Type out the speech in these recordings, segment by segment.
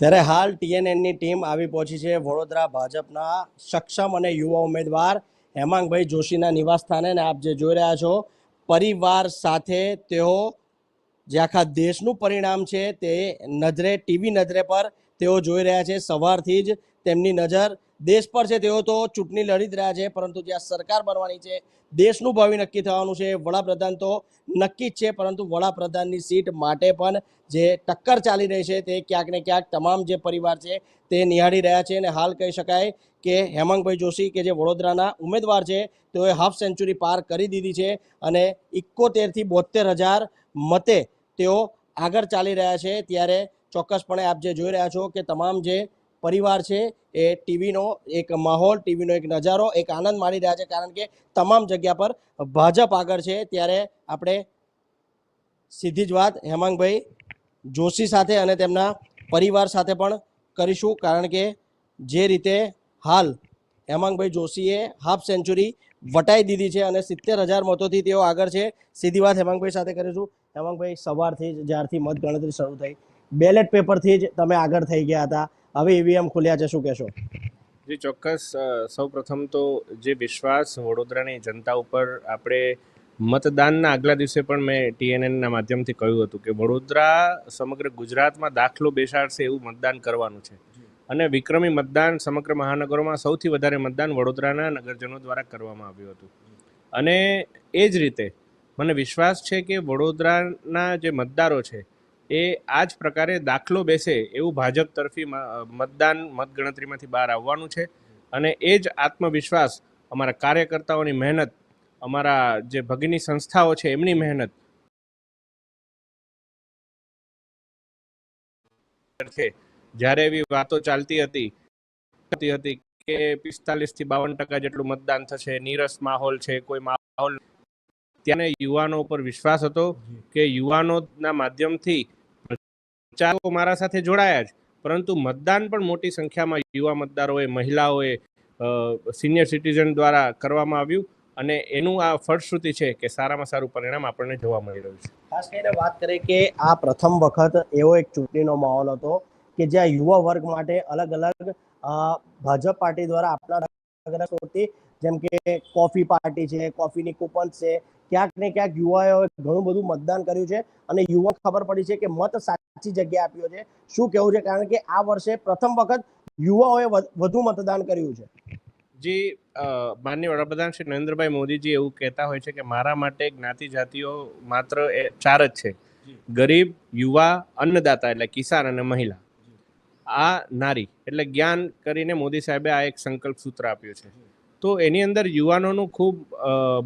ત્યારે હાલ ટીએનએનની ટીમ આવી પહોંચી છે વડોદરા ભાજપના સક્ષમ અને યુવા ઉમેદવાર હેમાંગભાઈ જોશીના નિવાસસ્થાને અને આપ જે જોઈ રહ્યા છો, પરિવાર સાથે તેઓ જે આખા દેશનું પરિણામ છે તે નજરે, ટીવી નજરે પર તેઓ જોઈ રહ્યા છે. સવારથી જ તેમની નજર દેશ પર છે, તેઓ તો ચૂંટણી લડી જ રહ્યા છે, પરંતુ જ્યાં સરકાર બનવાની છે, દેશનું ભાવિ નક્કી થવાનું છે. વડાપ્રધાન તો નક્કી જ છે, પરંતુ વડાપ્રધાનની સીટ માટે પણ જે ટક્કર ચાલી રહી છે, તે ક્યાંક ને ક્યાંક તમામ જે પરિવાર છે, તે નિહાળી રહ્યા છે. અને હાલ કહી શકાય કે હેમાંગભાઈ જોશી કે જે વડોદરાના ઉમેદવાર છે, તેઓએ હાફ સેન્ચુરી પાર કરી દીધી છે અને ઇકોતેરથી બોતેર હજાર મતે તેઓ આગળ ચાલી રહ્યા છે. ત્યારે ચોક્કસપણે આપ જે જોઈ રહ્યા છો કે તમામ જે પરિવાર છે, એ ટીવીનો એક માહોલ, ટીવીનો એક નજારો, એક આનંદ માણી રહ્યા છે કારણ કે તમામ જગ્યા પર ભાજપ આગળ છે. ત્યારે આપણે સીધી જ વાત હેમાંગભાઈ જોશી સાથે અને તેમના પરિવાર સાથે પણ કરીશું કારણ કે જે રીતે હાલ હેમાંગભાઈ જોશીએ હાફ સેન્ચુરી વટાઈ દીધી છે અને સિત્તેર હજાર મતોથી તેઓ આગળ છે. સીધી વાત હેમાંગભાઈ સાથે કરીશું. હેમાંગભાઈ સવારથી જ જ્યારથી મતગણતરી શરૂ થઈ, બેલેટ પેપરથી જ તમે આગળ થઈ ગયા હતા. હવે ઈવીએમ ખુલ્યા છે, શું કહેશો? જે, ચોક્કસ. સૌ પ્રથમ તો જે વિશ્વાસ વડોદરાની જનતા ઉપર આપણે મતદાનના આગલા દિવસે પણ મેં ટીએનએનના માધ્યમથી કહ્યું હતું કે વડોદરા સમગ્ર ગુજરાતમાં દાખલો બેસાડશે એવું મતદાન કરવાનું છે. અને વિક્રમી મતદાન સમગ્ર મહાનગરોમાં સૌથી વધારે મતદાન વડોદરાના નગરજનો દ્વારા કરવામાં આવ્યું હતું. અને એ જ રીતે મને વિશ્વાસ છે કે વડોદરાના જે મતદારો છે એ આ જ પ્રકારે દાખલો બેસે એવું ભાજપ તરફી મતદાન મતગણતરીમાંથી બહાર આવવાનું છે. અને એ જ આત્મવિશ્વાસ અમારા કાર્યકર્તાઓની મહેનત, અમારા જે ભગીની સંસ્થાઓ છે એમની મહેનત છે. જ્યારે એવી વાતો ચાલતી હતી હતી કે પિસ્તાલીસથી બાવન ટકા જેટલું મતદાન થશે, નીરસ માહોલ છે, કોઈ માહોલ ત્યારે યુવાનો ઉપર વિશ્વાસ હતો કે યુવાનોના માધ્યમથી પ્રચારકો મારા સાથે જોડાયા જ. પરંતુ મતદાન પણ મોટી સંખ્યામાં યુવા મતદારોએ મહિલાઓએ સિનિયર સિટીઝન દ્વારા કરવામાં આવ્યું અને એનું આ ફળશ્રુતિ છે કે સારામાં સારું પરિણામ આપણને જોવા મળી રહ્યું છે. ખાસ કરીને વાત કરીએ કે આ પ્રથમ વખત એવો એક ચૂંટણીનો માહોલ હતો કે જ્યાં યુવા વર્ગ માટે અલગ અલગ ભાજપ પાર્ટી દ્વારા આપણા અલગ અલગ પ્રવૃત્તિ જેમ કે કોફી પાર્ટી છે કોફીની કૂપન છે ક્યાંક ને ક્યાંક યુવાઓએ ઘણું બધું મતદાન કર્યું છે અને યુવા ખબર પડી છે કે મત સાચી જગ્યાએ આપ્યો છે. શું કહેવું છે? કારણ કે આ વર્ષે પ્રથમ વખત યુવાઓએ વધુ મતદાન કર્યું છે. જે માનનીય વડાપ્રધાન શ્રી નરેન્દ્રભાઈ મોદીજી એવું કહેતા હોય છે કે મારા માટે જ્ઞાતિ જાતિઓ માત્ર ચાર જ છે. ગરીબ યુવા અન્નદાતા એટલે કિસાન અને મહિલા. આ નારી. એટલે જ્ઞાન કરીને મોદી સાહેબે આ એક સંકલ્પ સૂત્ર આપ્યું છે. તો એની અંદર યુવાનોનું ખૂબ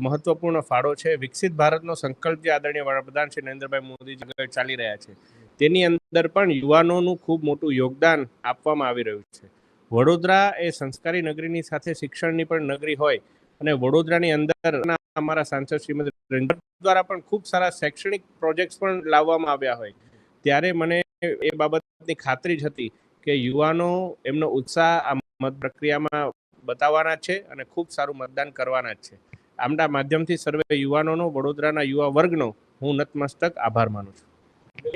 મહત્વપૂર્ણ ફાળો છે. વિકસિત ભારતનો સંકલ્પ જે આદરણીય વડાપ્રધાન શ્રી નરેન્દ્રભાઈ મોદીજી ચાલી રહ્યા છે, તેની અંદર પણ યુવાનોનું ખૂબ મોટું યોગદાન આપવામાં આવી રહ્યું છે. વડોદરા એ સંસ્કારી નગરીની સાથે શિક્ષણની પણ નગરી હોય અને વડોદરાની અંદર અમારા સાંસદ શ્રીમતી દ્વારા પણ ખૂબ સારા શૈક્ષણિક પ્રોજેક્ટ્સ પણ લાવવામાં આવ્યા હોય. ત્યારે મને એ બાબતની ખાતરી જ હતી કે યુવાનો એમનો ઉત્સાહ આ મત પ્રક્રિયામાં બતાવવાના જ છે અને ખૂબ સારું મતદાન કરવાના જ છે. આમના માધ્યમથી સર્વે યુવાનોનો વડોદરાના યુવા વર્ગનો હું નતમસ્તક આભાર માનું છું.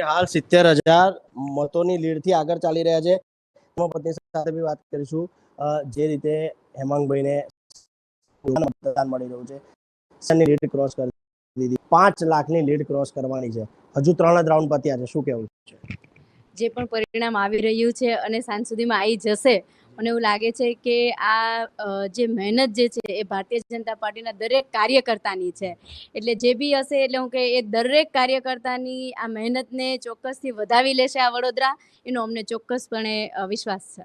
હાલ સિત્તેર હજાર મતોની લીડથી આગળ ચાલી રહ્યા છે. પત્ની સાથે બી વાત કરીશું. જે રીતે હેમાંગભાઈને મતદાન મળી રહ્યું છે. સની લીડ ક્રોસ કરી દીધી પાંચ લાખની લીડ ક્રોસ કરવાની છે. હજુ ત્રણ જ રાઉન્ડ પત્યા છે. શું કેવું છે? જે પણ પરિણામ આવી રહ્યું છે અને સાંજ સુધીમાં આવી જશે મને એવું લાગે છે કે આ જે મહેનત જે છે એ ભારતીય જનતા પાર્ટીના દરેક કાર્યકર્તાની છે. એટલે જે બી હશે એટલે હું કે એ દરેક કાર્યકર્તાની આ મહેનતને ચોક્કસથી વધાવી લેશે આ વડોદરા, એનો અમને ચોક્કસપણે વિશ્વાસ છે.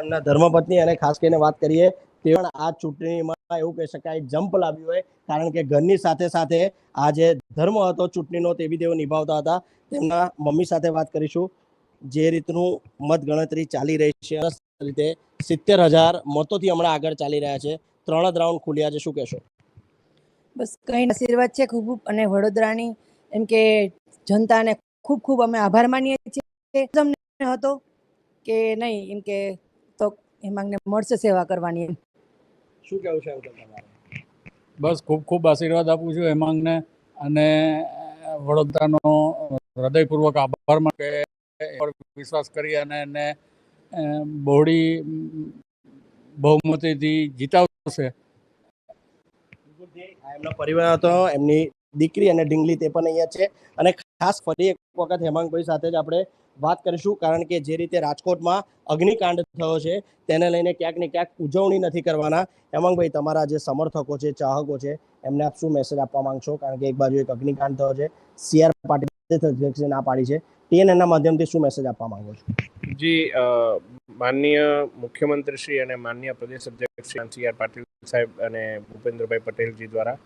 એમના ધર્મપત્ની અને ખાસ કરીને વાત કરીએ તે પણ આ ચૂંટણીમાં એવું કહી શકાય જમ્પ લાવ્યું હોય, કારણ કે ઘરની સાથે સાથે આ જે ધર્મ હતો ચૂંટણીનો તે બી તેઓ નિભાવતા હતા. તેમના મમ્મી સાથે વાત કરીશું. જે રીતનું મત ગણતરી ચાલી રહી છે રીતે સિત્તેર હજાર મતોથી હમણાં આગળ ચાલી રહ્યા છે. ત્રણ જ રાઉન્ડ ખુલ્યા છે. શું કહેશો? બસ કંઈ આશીર્વાદ છે ખૂબ ખૂબ અને વડોદરાની. એમ કે જનતાને ખૂબ ખૂબ અમે આભાર માનીએ છીએ. તમને હતો કે નહીં? એમ કે તો હેમાંગને મળશે સેવા કરવાની શું કહેવું છે તમારે? બસ ખૂબ ખૂબ આશીર્વાદ આપું છું હેમાંગને અને વડોદરાનો હૃદયપૂર્વક આભાર માટે વિશ્વાસ કરી અને એને બહોળી, બહુમતીથી જીતાવશે. એમનો પરિવાર હતો, એમની દીકરી અને ઢીંગલી તે પણ અહીંયા છે. અને ખાસ ફરી એક વખત હેમાંગભાઈ સાથે જ આપણે વાત કરીશું, કારણ કે જે રીતે રાજકોટમાં અગ્નિકાંડ થયો છે, તેને લઈને ક્યાંક ને ક્યાંક ઉજવણી નથી કરવાના. હેમાંગભાઈ, તમારા જે સમર્થકો છે, ચાહકો છે, એમને આપ શું મેસેજ આપવા માંગશો? કારણ કે એક બાજુ એક અગ્નિકાંડ થયો છે સીઆર પાટીલ ના પાડી છે. ટીએનએના માધ્યમથી શું મેસેજ આપવા માંગો છો? જી માનનીય મુખ્યમંત્રી શ્રી અને માનનીય પ્રદેશ અધ્યક્ષ સી આર પાટીલ સાહેબ અને ભૂપેન્દ્રભાઈ પટેલજી દ્વારા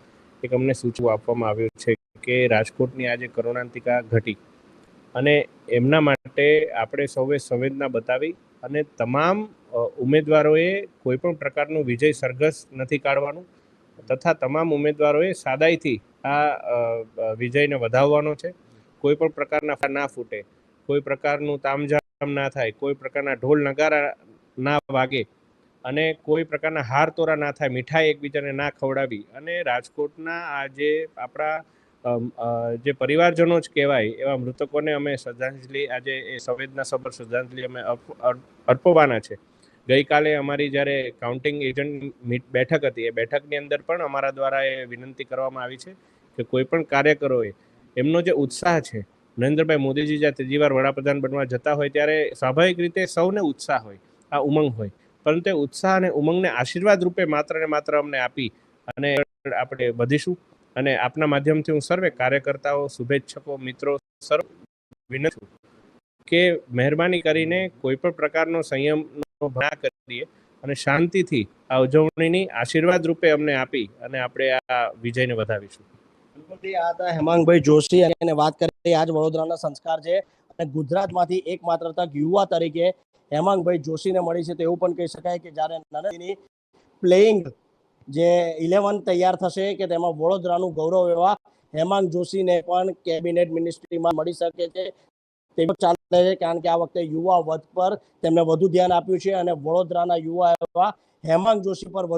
એક અમને સૂચવું આપવામાં આવ્યું છે કે રાજકોટની આજે કરુણાંતિકા ઘટી અને એમના માટે આપણે સૌએ સંવેદના બતાવી અને તમામ ઉમેદવારોએ કોઈ પણ પ્રકારનું વિજય સરઘસ નથી કાઢવાનું તથા તમામ ઉમેદવારોએ સાદાઈથી આ વિજયને વધાવવાનો છે. કોઈ પણ પ્રકારના ના ફૂટે, કોઈ પ્રકારનું તામઝામ ના થાય, કોઈ પ્રકારના ઢોલ નગારા ના વાગે અને કોઈ પ્રકારના હાર તોરા ના થાય, મીઠાઈ એકબીજાને ના ખવડાવી અને રાજકોટના આ જે આપણા જે પરિવારજનો જ કહેવાય એવા મૃતકોને અમે શ્રદ્ધાંજલિ, આજે એ સંવેદનાસભર શ્રદ્ધાંજલિ અમે અર્પ- અર્પ- અર્પવાના છે. ગઈકાલે અમારી જ્યારે કાઉન્ટિંગ એજન્ટ બેઠક હતી, એ બેઠકની અંદર પણ અમારા દ્વારા એ વિનંતી કરવામાં આવી છે કે કોઈ પણ કાર્યકરોએ એમનો જે ઉત્સાહ છે નરેન્દ્રભાઈ મોદીજી જ્યાં ત્રીજી વાર વડાપ્રધાન બનવા જતા હોય ત્યારે સ્વાભાવિક રીતે સૌને ઉત્સાહ હોય, આ ઉમંગ હોય. પરંતુ ઉત્સાહ અને ઉમંગને આશીર્વાદ રૂપે માત્ર ને માત્ર અમને આપી અને આપણે વધીશું અને આપના માધ્યમથી હું સર્વે કાર્યકર્તાઓ, શુભેચ્છકો, મિત્રો સર્વ વિનંતી કે મહેરબાની કરીને કોઈ પણ પ્રકારનો સંયમનો ભણા કરીએ અને શાંતિથી આ ઉજવણીની આશીર્વાદ રૂપે અમને આપી અને આપણે આ વિજયને વધાવીશું. આ હેમાંગભાઈ જોશી અને વાત કરી આજ વડોદરાના સંસ્કાર છે. અને ગુજરાતમાંથી એકમાત્ર તક યુવા તરીકે હેમાંગભાઈ જોશીને મળી છે. તો એવું પણ કહી શકાય કે જ્યારે નરેન્દ્રની પ્લેઇંગ જે ઇલેવન તૈયાર થશે કે તેમાં વડોદરાનું ગૌરવ એવા હેમાંગ જોશીને પણ કેબિનેટ મિનિસ્ટ્રીમાં મળી શકે છે. તે ચાલે છે કારણ કે આ વખતે યુવા વધ પર તેમણે વધુ ધ્યાન આપ્યું છે. અને વડોદરાના યુવા એવા હેમાંગ જોશી પર વધુ